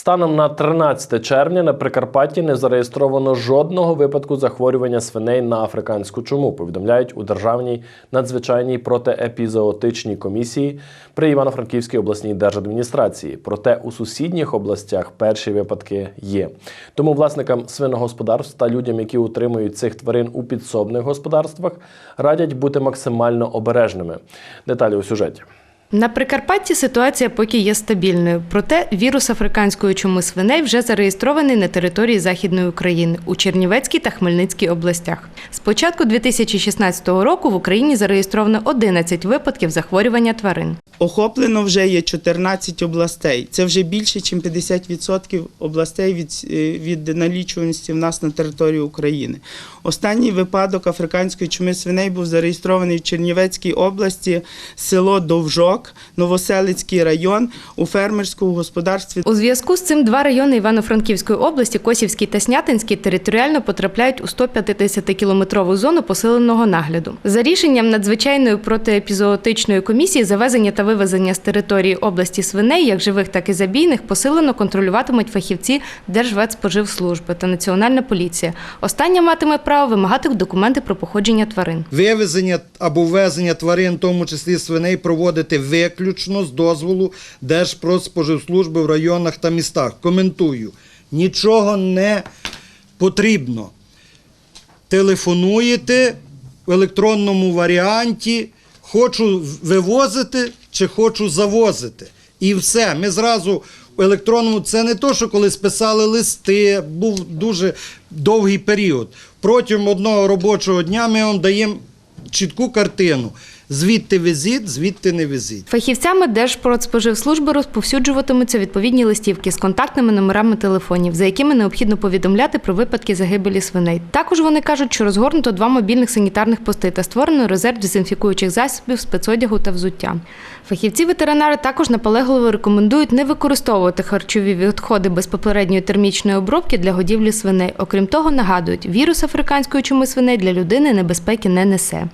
Станом на 13 червня на Прикарпатті не зареєстровано жодного випадку захворювання свиней на африканську чуму. Повідомляють у державній надзвичайній протиепізоотичній комісії при Івано-Франківській обласній держадміністрації. Проте у сусідніх областях перші випадки є. Тому власникам свиногосподарств та людям, які утримують цих тварин у підсобних господарствах, радять бути максимально обережними. Деталі у сюжеті. На Прикарпатті ситуація поки є стабільною, проте вірус африканської чуми свиней вже зареєстрований на території Західної України у Чернівецькій та Хмельницькій областях. З початку 2016 року в Україні зареєстровано 11 випадків захворювання тварин. Охоплено вже є 14 областей. Це вже більше, ніж 50% областей від, е, від налічуваності в нас на території України. Останній випадок африканської чуми свиней був зареєстрований в Чернівецькій області, село Довжок, Новоселицький район у фермерському господарстві. У зв'язку з цим два райони Івано-Франківської області, Косівський та Снятинський, територіально потрапляють у 150-кілометрову зону посиленого нагляду. За рішенням надзвичайної протиепізоотичної комісії завезення та вивезення з території області свиней, як живих, так і забійних, посилено контролюватимуть фахівці Держветспоживслужби та Національна поліція. Остання матиме право вимагати документи про походження тварин. Вивезення або ввезення тварин, в тому числі свиней, проводити виключно з дозволу Держпродспоживслужби в районах та містах. Коментую. Нічого не потрібно. Телефонуєте в електронному варіанті, хочу вивозити чи хочу завозити. І все. Ми зразу в електронному це не то, що колись писали листи, був дуже довгий період. Протягом одного робочого дня ми вам даємо чітку картину. Звідти везіть, звідти не везіть. Фахівцями Держпродспоживслужби розповсюджуватимуться відповідні листівки з контактними номерами телефонів, за якими необхідно повідомляти про випадки загибелі свиней. Також вони кажуть, що розгорнуто два мобільних санітарних пости та створено резерв дезінфікуючих засобів, спецодягу та взуття. Фахівці-ветеринари також наполегливо рекомендують не використовувати харчові відходи без попередньої термічної обробки для годівлі свиней. Окрім того, нагадують, вірус африканської чуми свиней для людини небезпеки не несе.